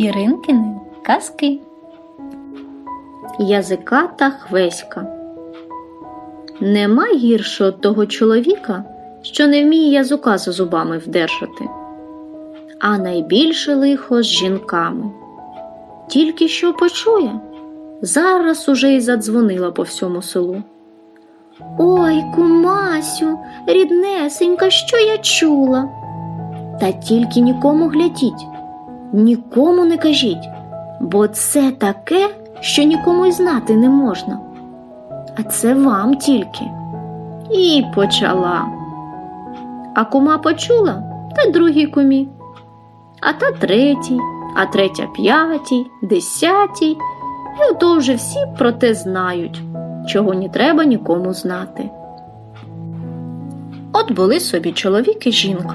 Іринкини казки. Язиката Хвеська Нема гіршого того чоловіка, що не вміє язика за зубами вдержати, а найбільше лихо з жінками. Тільки що почує, зараз уже й задзвонила по всьому селу. Ой, кумасю, ріднесенька, що я чула. Та тільки нікому глядіть, нікому не кажіть, бо це таке, що нікому й знати не можна. А це вам тільки. І почала. А кума почула та другій кумі, а та третій, а третя п'ятій, десятій, і ото вже всі про те знають, чого не треба нікому знати. От були собі чоловік і жінка,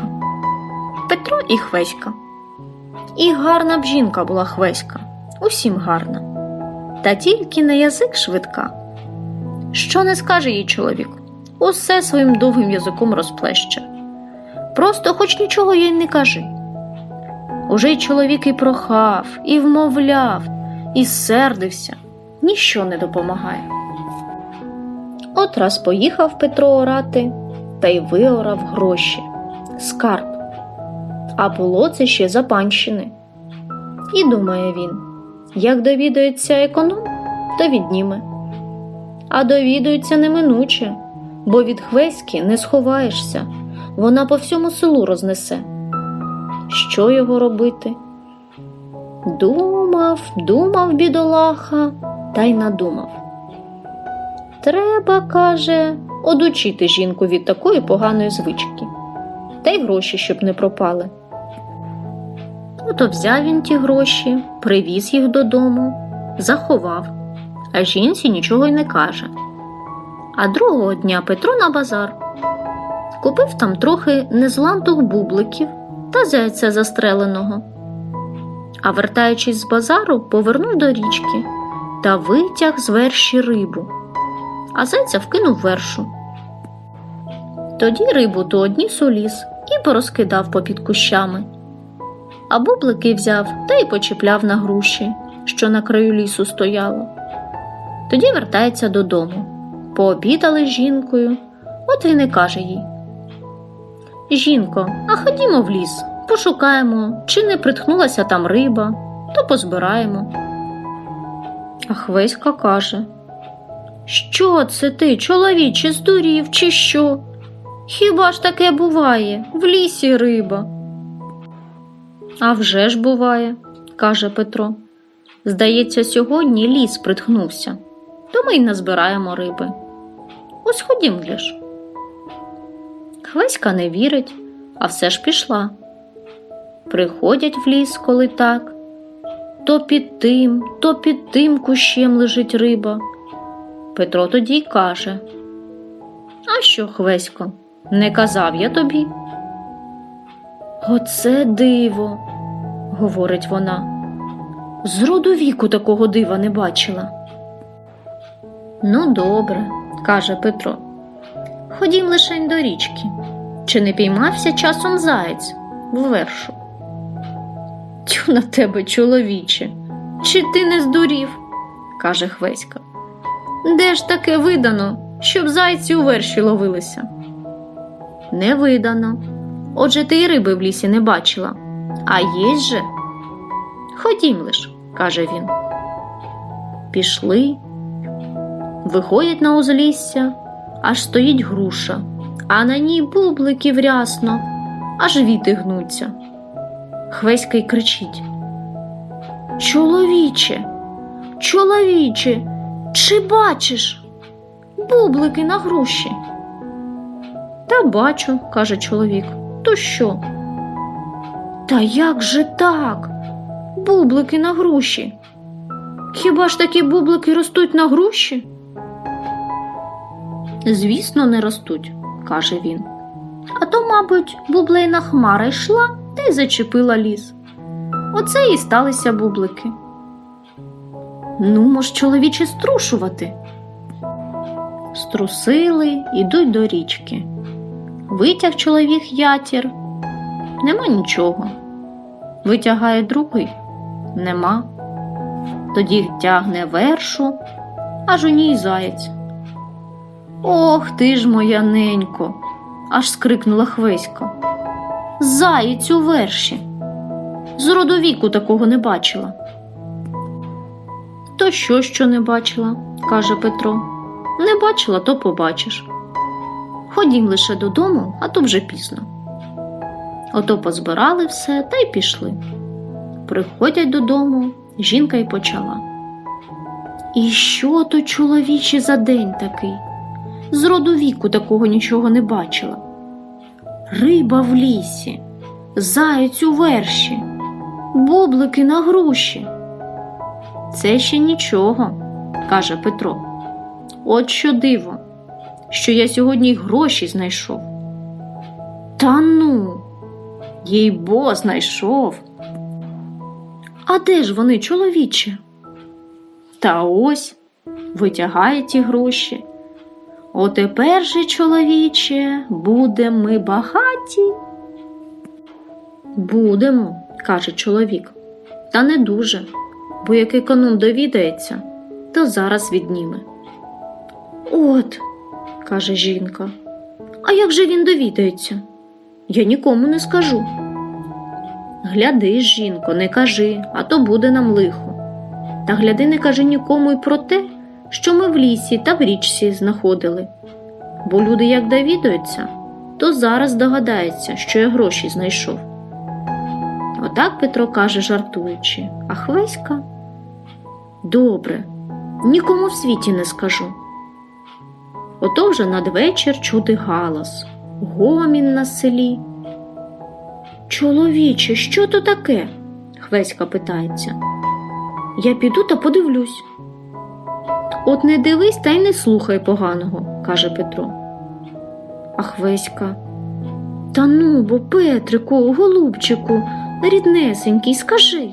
Петро і Хвеська. І гарна б жінка була Хвеська, усім гарна, та тільки на язик швидка. Що не скаже їй чоловік, усе своїм довгим язиком розплеще. Просто хоч нічого їй не кажи. Уже й чоловік і прохав, і вмовляв, і сердився, ніщо не допомагає. От раз поїхав Петро орати та й виорав гроші, скарб. А було це ще за панщини. І думає він, як довідається економ, то відніме. А довідується неминуче, бо від хвеськи не сховаєшся, вона по всьому селу рознесе. Що його робити? Думав, думав бідолаха, та й надумав. Треба, каже, одучити жінку від такої поганої звички, та й гроші, щоб не пропали. Ото взяв він ті гроші, привіз їх додому, заховав, а жінці нічого й не каже. А другого дня Петро на базар купив там трохи незлантух бубликів та зайця застреленого. А вертаючись з базару, повернув до річки та витяг з верші рибу, а зайця вкинув вершу. Тоді рибу то одніс у ліс і порозкидав попід кущами а бублики взяв та й почіпляв на груші, що на краю лісу стояло. Тоді вертається додому. Пообідали з жінкою, от він і каже їй. Жінко, а ходімо в ліс, пошукаємо, чи не притхнулася там риба, то позбираємо. А Хвеська каже Що це ти, чоловіче, здурів, чи що? Хіба ж таке буває в лісі риба? А вже ж буває, каже Петро. Здається, сьогодні ліс притхнувся, то ми й назбираємо риби. Ось ходім ж. Хвеська не вірить, а все ж пішла. Приходять в ліс, коли так, то під тим, то під тим кущем лежить риба. Петро тоді й каже: А що, Хвесько, не казав я тобі? Оце диво, говорить вона. З роду віку такого дива не бачила. Ну, добре, каже Петро. Ходім лишень до річки. Чи не піймався часом заєць в вершу? Тю на тебе, чоловіче, чи ти не здурів? каже Хвеська. Де ж таке видано, щоб зайці у верші ловилися? Не видано. Отже, ти й риби в лісі не бачила, а є же. Ходім лиш, каже він. Пішли, виходять на узлісся, аж стоїть груша, а на ній бубликів рясно, аж віти гнуться. Хвеська й кричить. Чоловіче, чоловіче, чи бачиш бублики на груші? Та бачу, каже чоловік то що? Та як же так? Бублики на груші. Хіба ж такі бублики ростуть на груші? Звісно, не ростуть, каже він. А то, мабуть, бублейна хмара йшла та й зачепила ліс. Оце і сталися бублики. Ну, мож, чоловіче, струшувати. Струсили, ідуть до річки. Витяг чоловік ятір. Нема нічого. Витягає другий. Нема. Тоді тягне вершу, аж у ній заєць. Ох ти ж моя ненько, аж скрикнула Хвеська. Заєць у верші. З родовіку такого не бачила. То що, що не бачила, каже Петро. Не бачила, то побачиш. Ходім лише додому, а то вже пізно. Ото позбирали все та й пішли. Приходять додому, жінка й почала. І що то чоловіче за день такий? З роду віку такого нічого не бачила. Риба в лісі, заєць у верші, бублики на груші. Це ще нічого, каже Петро. От що диво, що я сьогодні й гроші знайшов. Та ну, їй бо знайшов. А де ж вони, чоловіче? Та ось витягає ті гроші. Отепер же, чоловіче, будемо ми багаті. Будемо, каже чоловік, та не дуже, бо як економ довідається, то зараз відніме. От, каже жінка, а як же він довідається? Я нікому не скажу. Гляди, жінко, не кажи, а то буде нам лихо. Та гляди, не кажи нікому й про те, що ми в лісі та в річці знаходили. Бо люди, як довідаються, то зараз догадається, що я гроші знайшов. Отак Петро каже, жартуючи, а Хвеська добре, нікому в світі не скажу. Ото вже надвечір чути галас, гомін на селі. Чоловіче, що то таке? Хвеська питається. Я піду та подивлюсь. От не дивись та й не слухай поганого, каже Петро. А Хвеська. Та ну, бо Петрику, голубчику, ріднесенький, скажи.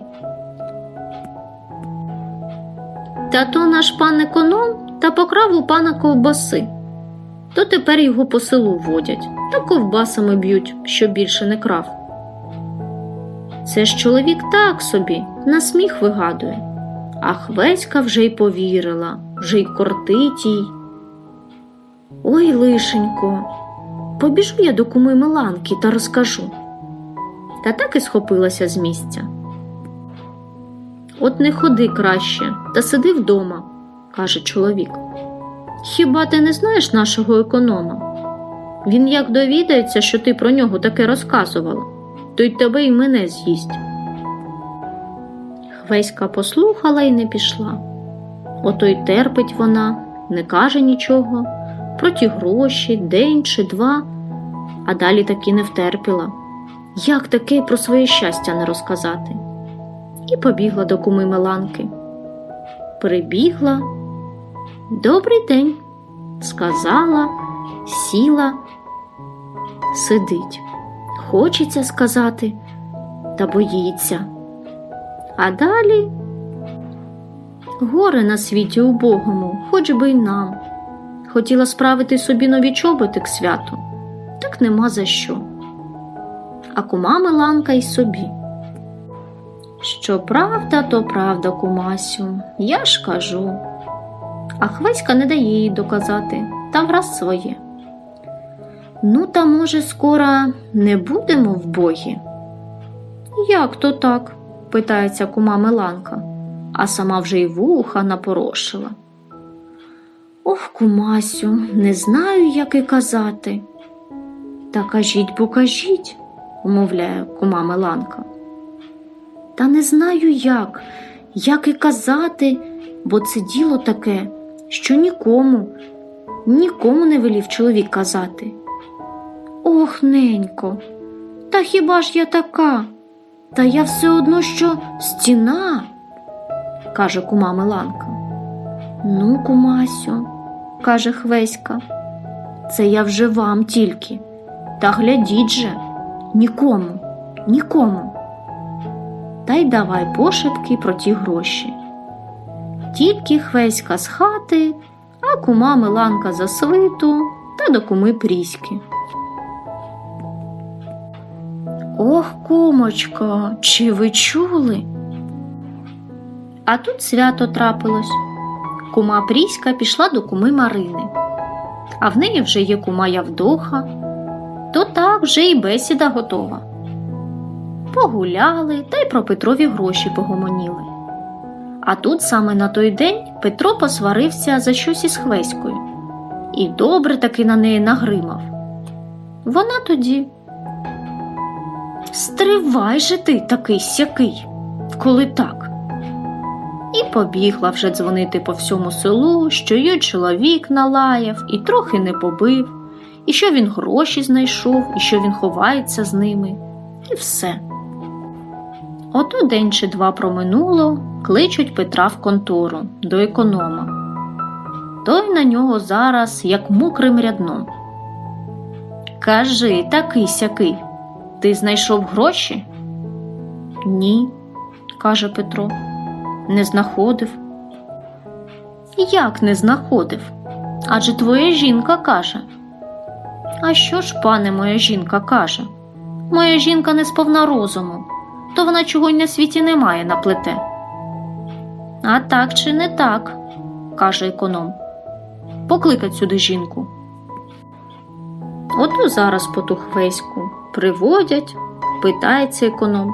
Та то наш пан економ та покрав у пана ковбаси. То тепер його по селу водять та ковбасами б'ють, щоб більше не крав. Це ж чоловік так собі, на сміх вигадує. А Хвеська вже й повірила, вже й кортить. Ой, лишенько, побіжу я до куми Миланки та розкажу. Та так і схопилася з місця. От не ходи краще, та сиди вдома, каже чоловік. Хіба ти не знаєш нашого економа? Він як довідається, що ти про нього таке розказувала, то й тебе й мене з'їсть. Хвеська послухала і не пішла. Ото й терпить вона, не каже нічого, про ті гроші, день чи два, а далі таки не втерпіла. Як таке про своє щастя не розказати? І побігла до куми Миланки. Прибігла. Добрий день, сказала, сіла, сидить. Хочеться сказати, та боїться. А далі горе на світі убогому, хоч би й нам. Хотіла справити собі нові чоботи к святу, так нема за що. А кума Миланка й собі. Що правда, то правда, кумасю, я ж кажу. А Хвеська не дає їй доказати, та враз своє. Ну, та, може, скоро не будемо в богі? Як то так? питається кума Миланка, а сама вже й вуха напорошила. Ох, кумасю, не знаю, як і казати. Та кажіть, бо кажіть, умовляє кума Миланка. Та не знаю як, як і казати, бо це діло таке, що нікому, нікому не велів чоловік казати. Ох, ненько, та хіба ж я така? Та я все одно що стіна, каже кума Миланка. Ну, кумасю, каже Хвеська, це я вже вам тільки. Та глядіть же, нікому, нікому. Та й давай пошепки про ті гроші. Тільки Хвеська з хати, а кума Миланка за свиту та до куми Пріськи. Ох, кумочко, чи ви чули? А тут свято трапилось. Кума Пріська пішла до куми Марини, а в неї вже є кума Явдоха, то так вже і бесіда готова. Погуляли та й про Петрові гроші погомоніли. А тут саме на той день Петро посварився за щось із Хвеською і добре таки на неї нагримав. Вона тоді. Стривай же ти такий сякий, коли так. І побігла вже дзвонити по всьому селу, що її чоловік налаяв і трохи не побив, і що він гроші знайшов, і що він ховається з ними, і все. Ото день чи два проминуло, кличуть Петра в контору до економа. Той на нього зараз як мокрим рядном. Кажи, такий сякий, ти знайшов гроші? Ні, каже Петро, не знаходив. Як не знаходив? Адже твоя жінка каже. А що ж, пане, моя жінка каже? Моя жінка не сповна розуму, то вона чого й на світі немає на плете. А так чи не так, каже економ. Покликать сюди жінку. Ото зараз по ту хвеську приводять, питається економ.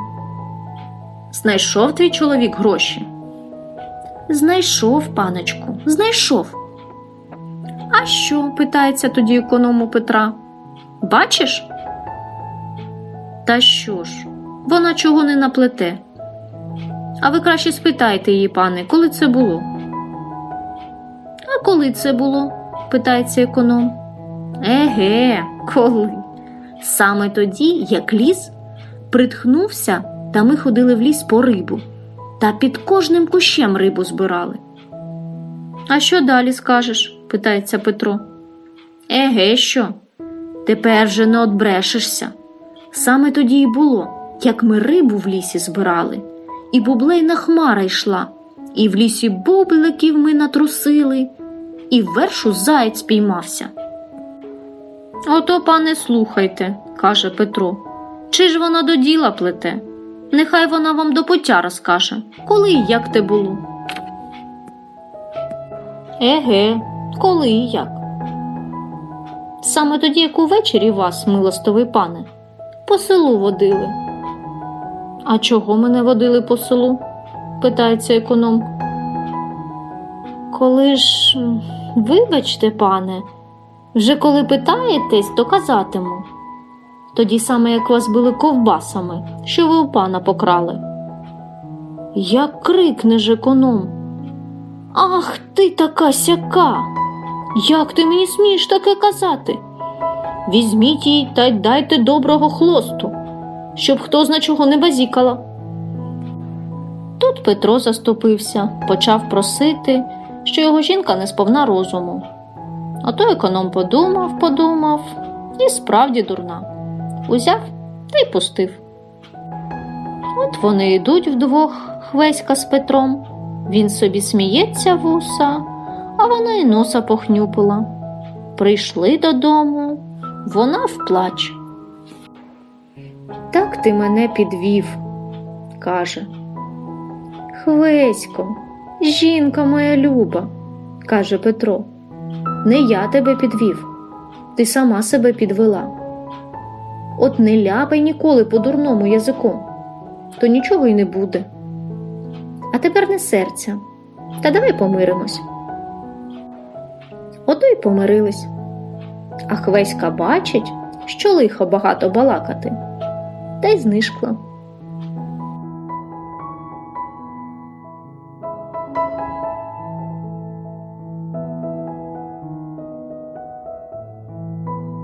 Знайшов твій чоловік гроші? Знайшов, паночку, знайшов. А що? питається тоді економ у Петра. Бачиш? Та що ж, вона чого не наплете? А ви краще спитайте її, пане, коли це було? А коли це було? питається економ. Еге, коли? Саме тоді, як ліс притхнувся, та ми ходили в ліс по рибу, та під кожним кущем рибу збирали. А що далі скажеш? питається Петро. Еге, що? Тепер же не отбрешешся. Саме тоді й було, як ми рибу в лісі збирали, і бублейна хмара йшла, і в лісі бубликів ми натрусили, і вершу заєць піймався. Ото, пане, слухайте, каже Петро. Чи ж вона до діла плете? Нехай вона вам до пуття розкаже, коли і як те було. Еге, коли і як? Саме тоді, як увечері вас, милостивий пане, по селу водили. А чого мене водили по селу? питається економ. Коли ж, вибачте, пане, вже коли питаєтесь, то казатиму. Тоді саме як вас били ковбасами, що ви у пана покрали. Як крикне ж економ. Ах ти така сяка! Як ти мені смієш таке казати? Візьміть її та й дайте доброго хлосту, щоб хто зна чого не базікала. Тут Петро заступився, почав просити, що його жінка не сповна розуму. А Ото економ подумав, подумав і справді дурна. Узяв та й пустив. От вони йдуть вдвох Хвеська з Петром. Він собі сміється вуса, а вона й носа похнюпила. Прийшли додому, вона вплач. Так ти мене підвів, каже. Хвесько, жінка моя люба, каже Петро. Не я тебе підвів, ти сама себе підвела. От не ляпай ніколи по дурному язиком, то нічого й не буде. А тепер не серця, та давай помиримось. Ото й помирились. А Хвеська бачить, що лихо багато балакати, та й знишкла.